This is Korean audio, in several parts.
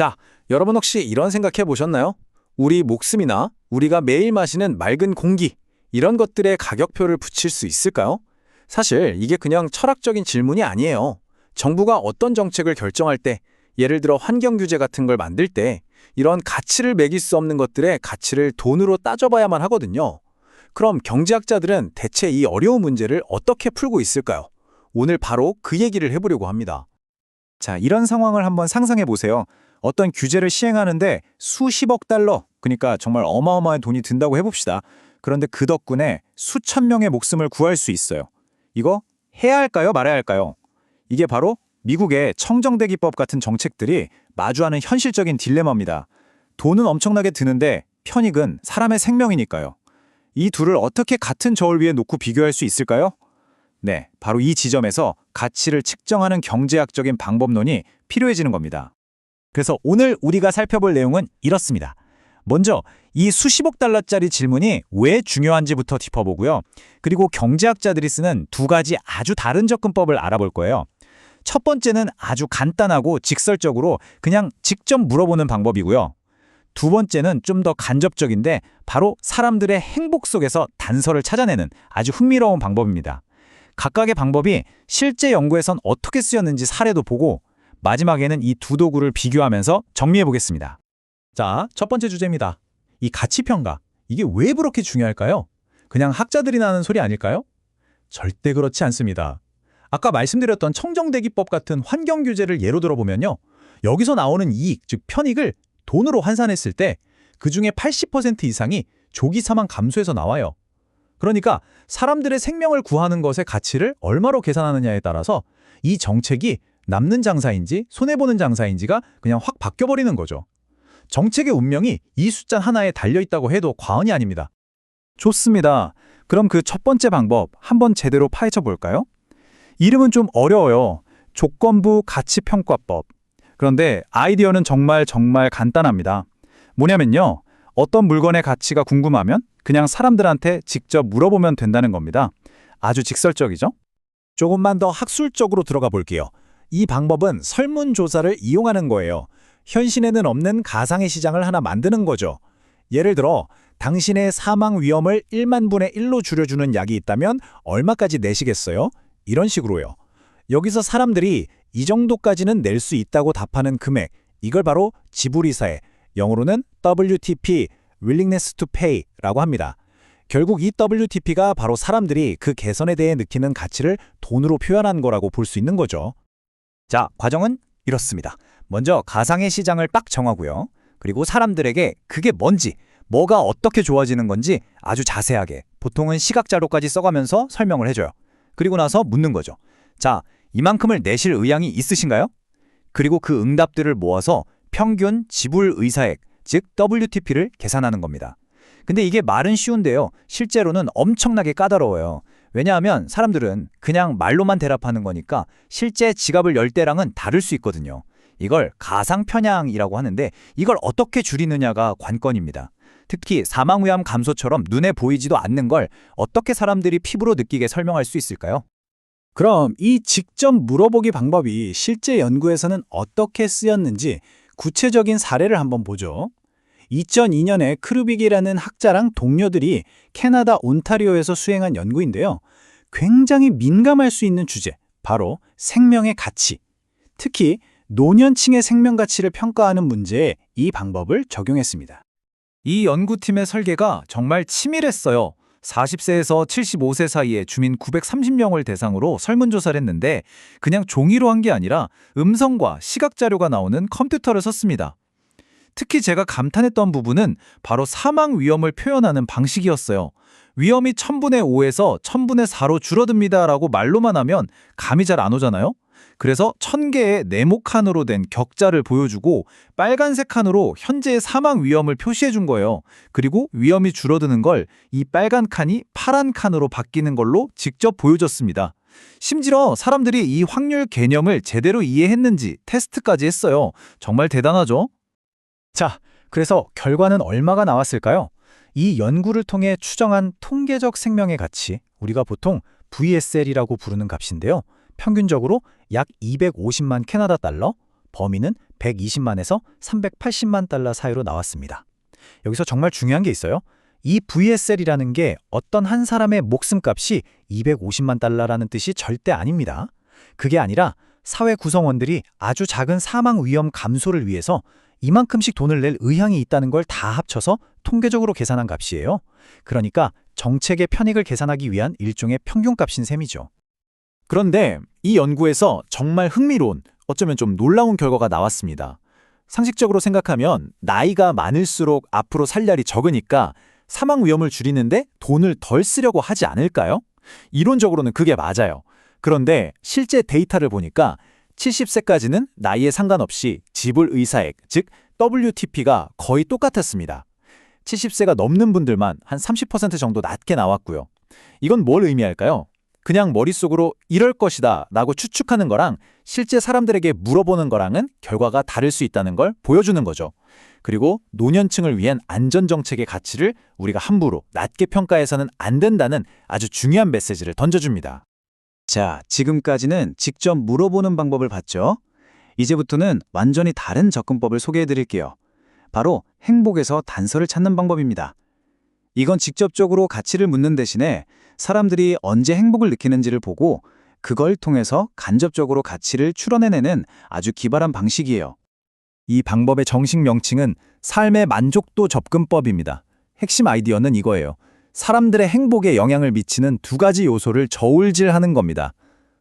자, 여러분 혹시 이런 생각해 보셨나요? 우리 목숨이나 우리가 매일 마시는 맑은 공기, 이런 것들의 가격표를 붙일 수 있을까요? 사실 이게 그냥 철학적인 질문이 아니에요. 정부가 어떤 정책을 결정할 때, 예를 들어 환경 규제 같은 걸 만들 때, 이런 가치를 매길 수 없는 것들의 가치를 돈으로 따져봐야만 하거든요. 그럼 경제학자들은 대체 이 어려운 문제를 어떻게 풀고 있을까요? 오늘 바로 그 얘기를 해보려고 합니다. 자, 이런 상황을 한번 상상해 보세요. 어떤 규제를 시행하는데 수십억 달러, 그러니까 정말 어마어마한 돈이 든다고 해봅시다. 그런데 그 덕분에 수천 명의 목숨을 구할 수 있어요. 이거 해야 할까요? 말아야 할까요? 이게 바로 미국의 청정대기법 같은 정책들이 마주하는 현실적인 딜레마입니다. 돈은 엄청나게 드는데 편익은 사람의 생명이니까요. 이 둘을 어떻게 같은 저울 위에 놓고 비교할 수 있을까요? 네, 바로 이 지점에서 가치를 측정하는 경제학적인 방법론이 필요해지는 겁니다. 그래서 오늘 우리가 살펴볼 내용은 이렇습니다. 먼저 이 수십억 달러짜리 질문이 왜 중요한지부터 짚어보고요. 그리고 경제학자들이 쓰는 두 가지 아주 다른 접근법을 알아볼 거예요. 첫 번째는 아주 간단하고 직설적으로 그냥 직접 물어보는 방법이고요. 두 번째는 좀 더 간접적인데 바로 사람들의 행복 속에서 단서를 찾아내는 아주 흥미로운 방법입니다. 각각의 방법이 실제 연구에선 어떻게 쓰였는지 사례도 보고 마지막에는 이 두 도구를 비교하면서 정리해 보겠습니다. 자, 첫 번째 주제입니다. 이 가치평가. 이게 왜 그렇게 중요할까요? 그냥 학자들이 나는 소리 아닐까요? 절대 그렇지 않습니다. 아까 말씀드렸던 청정대기법 같은 환경 규제를 예로 들어보면요. 여기서 나오는 이익, 즉 편익을 돈으로 환산했을 때 그 중에 80% 이상이 조기 사망 감소에서 나와요. 그러니까 사람들의 생명을 구하는 것의 가치를 얼마로 계산하느냐에 따라서 이 정책이 남는 장사인지 손해보는 장사인지가 그냥 확 바뀌어버리는 거죠. 정책의 운명이 이 숫자 하나에 달려있다고 해도 과언이 아닙니다. 좋습니다. 그럼 그 첫 번째 방법 한번 제대로 파헤쳐 볼까요? 이름은 좀 어려워요. 조건부 가치평가법. 그런데 아이디어는 정말 정말 간단합니다. 뭐냐면요. 어떤 물건의 가치가 궁금하면 그냥 사람들한테 직접 물어보면 된다는 겁니다. 아주 직설적이죠? 조금만 더 학술적으로 들어가 볼게요. 이 방법은 설문조사를 이용하는 거예요. 현실에는 없는 가상의 시장을 하나 만드는 거죠. 예를 들어 당신의 사망 위험을 1만 분의 1로 줄여주는 약이 있다면 얼마까지 내시겠어요? 이런 식으로요. 여기서 사람들이 이 정도까지는 낼 수 있다고 답하는 금액, 이걸 바로 지불이사에 영어로는 WTP, willingness to pay라고 합니다. 결국 이 WTP가 바로 사람들이 그 개선에 대해 느끼는 가치를 돈으로 표현한 거라고 볼 수 있는 거죠. 자, 과정은 이렇습니다. 먼저 가상의 시장을 딱 정하고요. 그리고 사람들에게 그게 뭔지, 뭐가 어떻게 좋아지는 건지 아주 자세하게, 보통은 시각 자료까지 써가면서 설명을 해줘요. 그리고 나서 묻는 거죠. 자, 이만큼을 내실 의향이 있으신가요? 그리고 그 응답들을 모아서 평균 지불 의사액, 즉 WTP를 계산하는 겁니다. 근데 이게 말은 쉬운데요. 실제로는 엄청나게 까다로워요. 왜냐하면 사람들은 그냥 말로만 대답하는 거니까 실제 지갑을 열 때랑은 다를 수 있거든요. 이걸 가상 편향이라고 하는데 이걸 어떻게 줄이느냐가 관건입니다. 특히 사망 위험 감소처럼 눈에 보이지도 않는 걸 어떻게 사람들이 피부로 느끼게 설명할 수 있을까요? 그럼 이 직접 물어보기 방법이 실제 연구에서는 어떻게 쓰였는지 구체적인 사례를 한번 보죠. 2002년에 크루빅이라는 학자랑 동료들이 캐나다 온타리오에서 수행한 연구인데요. 굉장히 민감할 수 있는 주제, 바로 생명의 가치. 특히 노년층의 생명 가치를 평가하는 문제에 이 방법을 적용했습니다. 이 연구팀의 설계가 정말 치밀했어요. 40세에서 75세 사이의 주민 930명을 대상으로 설문조사를 했는데 그냥 종이로 한 게 아니라 음성과 시각 자료가 나오는 컴퓨터를 썼습니다. 특히 제가 감탄했던 부분은 바로 사망 위험을 표현하는 방식이었어요. 위험이 1000분의 5에서 1000분의 4로 줄어듭니다라고 말로만 하면 감이 잘 안 오잖아요. 그래서 1000개의 네모 칸으로 된 격자를 보여주고 빨간색 칸으로 현재의 사망 위험을 표시해 준 거예요. 그리고 위험이 줄어드는 걸 이 빨간 칸이 파란 칸으로 바뀌는 걸로 직접 보여줬습니다. 심지어 사람들이 이 확률 개념을 제대로 이해했는지 테스트까지 했어요. 정말 대단하죠? 자, 그래서 결과는 얼마가 나왔을까요? 이 연구를 통해 추정한 통계적 생명의 가치, 우리가 보통 VSL이라고 부르는 값인데요. 평균적으로 약 250만 캐나다 달러, 범위는 120만에서 380만 달러 사이로 나왔습니다. 여기서 정말 중요한 게 있어요. 이 VSL이라는 게 어떤 한 사람의 목숨값이 250만 달러라는 뜻이 절대 아닙니다. 그게 아니라 사회 구성원들이 아주 작은 사망 위험 감소를 위해서 이만큼씩 돈을 낼 의향이 있다는 걸 다 합쳐서 통계적으로 계산한 값이에요. 그러니까 정책의 편익을 계산하기 위한 일종의 평균값인 셈이죠. 그런데 이 연구에서 정말 흥미로운, 어쩌면 좀 놀라운 결과가 나왔습니다. 상식적으로 생각하면 나이가 많을수록 앞으로 살 날이 적으니까 사망 위험을 줄이는데 돈을 덜 쓰려고 하지 않을까요? 이론적으로는 그게 맞아요. 그런데 실제 데이터를 보니까 70세까지는 나이에 상관없이 지불 의사액, 즉 WTP가 거의 똑같았습니다. 70세가 넘는 분들만 한 30% 정도 낮게 나왔고요. 이건 뭘 의미할까요? 그냥 머릿속으로 이럴 것이다 라고 추측하는 거랑 실제 사람들에게 물어보는 거랑은 결과가 다를 수 있다는 걸 보여주는 거죠. 그리고 노년층을 위한 안전정책의 가치를 우리가 함부로 낮게 평가해서는 안 된다는 아주 중요한 메시지를 던져줍니다. 자, 지금까지는 직접 물어보는 방법을 봤죠? 이제부터는 완전히 다른 접근법을 소개해 드릴게요. 바로 행복에서 단서를 찾는 방법입니다. 이건 직접적으로 가치를 묻는 대신에 사람들이 언제 행복을 느끼는지를 보고 그걸 통해서 간접적으로 가치를 추론해내는 아주 기발한 방식이에요. 이 방법의 정식 명칭은 삶의 만족도 접근법입니다. 핵심 아이디어는 이거예요. 사람들의 행복에 영향을 미치는 두 가지 요소를 저울질하는 겁니다.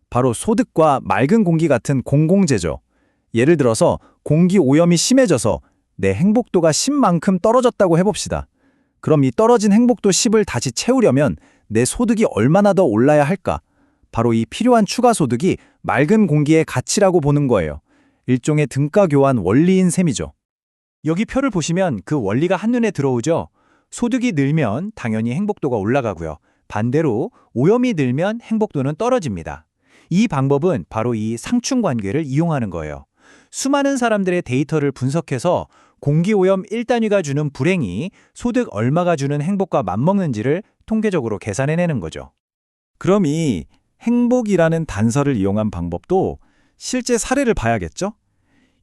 바로 소득과 맑은 공기 같은 공공재죠. 예를 들어서 공기 오염이 심해져서 내 행복도가 10만큼 떨어졌다고 해봅시다. 그럼 이 떨어진 행복도 10을 다시 채우려면 내 소득이 얼마나 더 올라야 할까? 바로 이 필요한 추가 소득이 맑은 공기의 가치라고 보는 거예요. 일종의 등가 교환 원리인 셈이죠. 여기 표를 보시면 그 원리가 한눈에 들어오죠. 소득이 늘면 당연히 행복도가 올라가고요. 반대로 오염이 늘면 행복도는 떨어집니다. 이 방법은 바로 이 상충 관계를 이용하는 거예요. 수많은 사람들의 데이터를 분석해서 공기오염 1단위가 주는 불행이 소득 얼마가 주는 행복과 맞먹는지를 통계적으로 계산해내는 거죠. 그럼 이 행복이라는 단서를 이용한 방법도 실제 사례를 봐야겠죠?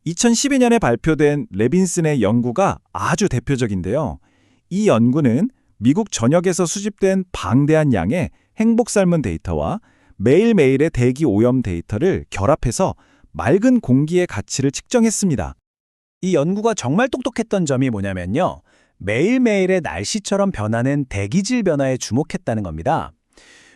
2012년에 발표된 레빈슨의 연구가 아주 대표적인데요. 이 연구는 미국 전역에서 수집된 방대한 양의 행복 삶은 데이터와 매일매일의 대기 오염 데이터를 결합해서 맑은 공기의 가치를 측정했습니다. 이 연구가 정말 똑똑했던 점이 뭐냐면요. 매일매일의 날씨처럼 변하는 대기질 변화에 주목했다는 겁니다.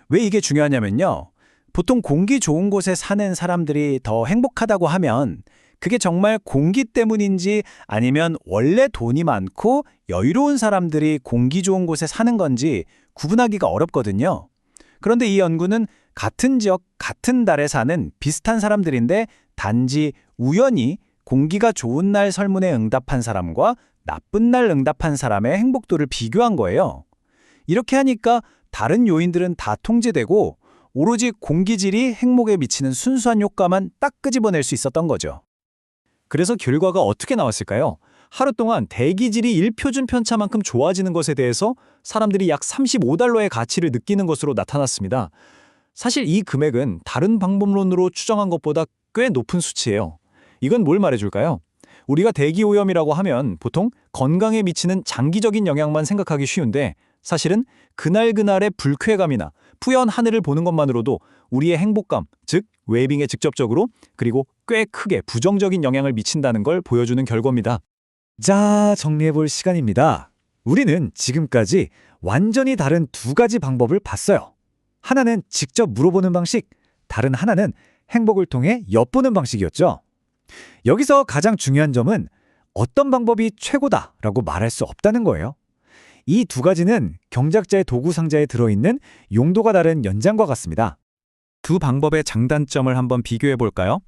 왜 이게 중요하냐면요. 보통 공기 좋은 곳에 사는 사람들이 더 행복하다고 하면 그게 정말 공기 때문인지 아니면 원래 돈이 많고 여유로운 사람들이 공기 좋은 곳에 사는 건지 구분하기가 어렵거든요. 그런데 이 연구는 같은 지역, 같은 달에 사는 비슷한 사람들인데 단지 우연히 공기가 좋은 날 설문에 응답한 사람과 나쁜 날 응답한 사람의 행복도를 비교한 거예요. 이렇게 하니까 다른 요인들은 다 통제되고 오로지 공기질이 행복에 미치는 순수한 효과만 딱 끄집어낼 수 있었던 거죠. 그래서 결과가 어떻게 나왔을까요? 하루 동안 대기질이 1표준 편차만큼 좋아지는 것에 대해서 사람들이 약 35달러의 가치를 느끼는 것으로 나타났습니다. 사실 이 금액은 다른 방법론으로 추정한 것보다 꽤 높은 수치예요. 이건 뭘 말해줄까요? 우리가 대기오염이라고 하면 보통 건강에 미치는 장기적인 영향만 생각하기 쉬운데 사실은 그날그날의 불쾌감이나 푸연 하늘을 보는 것만으로도 우리의 행복감, 즉 웨이빙에 직접적으로 그리고 꽤 크게 부정적인 영향을 미친다는 걸 보여주는 결과입니다. 자, 정리해볼 시간입니다. 우리는 지금까지 완전히 다른 두 가지 방법을 봤어요. 하나는 직접 물어보는 방식, 다른 하나는 행복을 통해 엿보는 방식이었죠. 여기서 가장 중요한 점은 어떤 방법이 최고다라고 말할 수 없다는 거예요. 이 두 가지는 경작자의 도구 상자에 들어있는 용도가 다른 연장과 같습니다. 두 방법의 장단점을 한번 비교해 볼까요?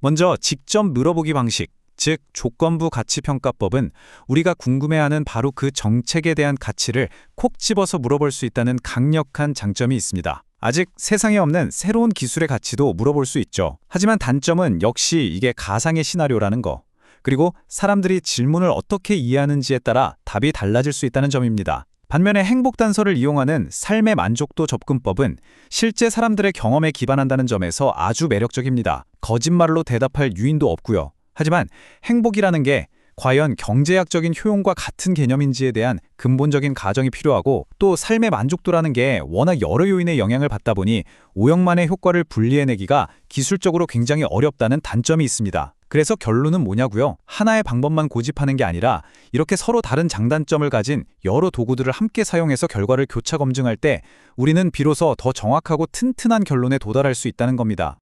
먼저 직접 물어보기 방식, 즉 조건부 가치평가법은 우리가 궁금해하는 바로 그 정책에 대한 가치를 콕 집어서 물어볼 수 있다는 강력한 장점이 있습니다. 아직 세상에 없는 새로운 기술의 가치도 물어볼 수 있죠. 하지만 단점은 역시 이게 가상의 시나리오라는 거. 그리고 사람들이 질문을 어떻게 이해하는지에 따라 답이 달라질 수 있다는 점입니다. 반면에 행복 단서를 이용하는 삶의 만족도 접근법은 실제 사람들의 경험에 기반한다는 점에서 아주 매력적입니다. 거짓말로 대답할 유인도 없고요. 하지만 행복이라는 게 과연 경제학적인 효용과 같은 개념인지에 대한 근본적인 가정이 필요하고 또 삶의 만족도라는 게 워낙 여러 요인의 영향을 받다 보니 오형만의 효과를 분리해내기가 기술적으로 굉장히 어렵다는 단점이 있습니다. 그래서 결론은 뭐냐고요? 하나의 방법만 고집하는 게 아니라 이렇게 서로 다른 장단점을 가진 여러 도구들을 함께 사용해서 결과를 교차 검증할 때 우리는 비로소 더 정확하고 튼튼한 결론에 도달할 수 있다는 겁니다.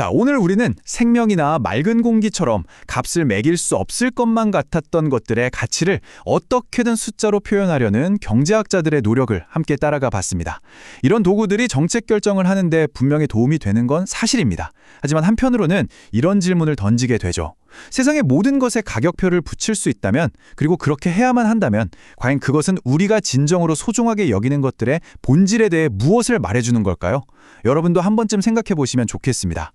자, 오늘 우리는 생명이나 맑은 공기처럼 값을 매길 수 없을 것만 같았던 것들의 가치를 어떻게든 숫자로 표현하려는 경제학자들의 노력을 함께 따라가 봤습니다. 이런 도구들이 정책 결정을 하는데 분명히 도움이 되는 건 사실입니다. 하지만 한편으로는 이런 질문을 던지게 되죠. 세상의 모든 것에 가격표를 붙일 수 있다면 그리고 그렇게 해야만 한다면 과연 그것은 우리가 진정으로 소중하게 여기는 것들의 본질에 대해 무엇을 말해주는 걸까요? 여러분도 한 번쯤 생각해 보시면 좋겠습니다.